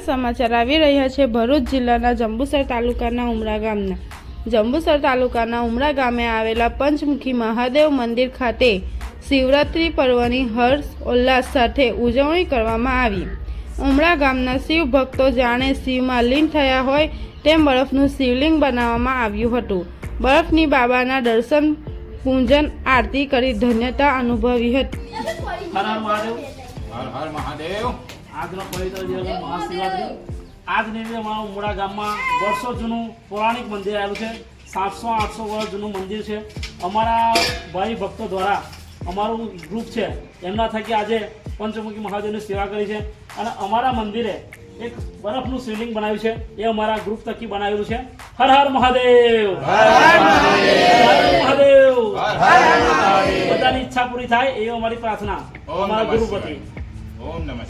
સમાચાર આવી રહ્યા છે ભરૂચ જિલ્લાના જંબુસર તાલુકાના ઉમરા ગામના. જંબુસર તાલુકાના ઉમરા ગામે આવેલા પંચમુખી મહાદેવ મંદિર ખાતે શિવરાત્રિ પર્વની હર્ષ ઉલ્લાસ સાથે ઉજવણી કરવામાં આવી. ઉમરા ગામના શિવ ભક્તો જાણે શિવમાં લીન થયા હોય તેમ બરફનું શિવલિંગ બનાવવામાં આવ્યું હતું. બરફની બાબાના દર્શન, પૂજન, આરતી કરી ધન્યતા અનુભવી હતી. હર મહાદેવ. આજનો પવિત્ર દિવસ મહાશિવરાત્રી. આજની રીતે અમારા ઉમરા ગામમાં વર્ષો જૂનું પૌરાણિક મંદિર આવેલું છે. સાતસો આઠસો વર્ષ જૂનું મંદિર છે. અમારા ભાઈ ભક્તો દ્વારા અમારું ગ્રુપ છે. એમના થકી આજે પંચમુખી મહાદેવની સેવા કરી છે. અને અમારા મંદિરે એક બરફનું શિવલિંગ બનાવ્યું છે. એ અમારા ગ્રુપ થકી બનાવેલું છે. હર હર મહાદેવ! મહાદેવ! બધાની ઈચ્છા પૂરી થાય એ અમારી પ્રાર્થના. અમારા નમઃ ગુરુ શિવાય. વતી ઓમ નમઃ